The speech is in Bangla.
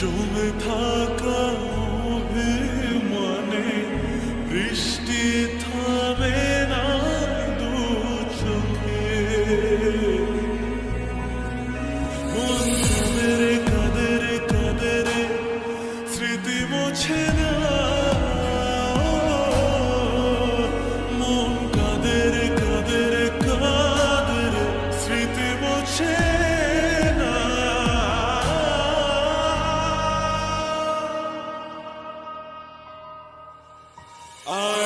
জমে থাকা মানে বৃষ্টি থামে না দু চোখে। কাদের কাদের স্মৃতি মোছে Oh.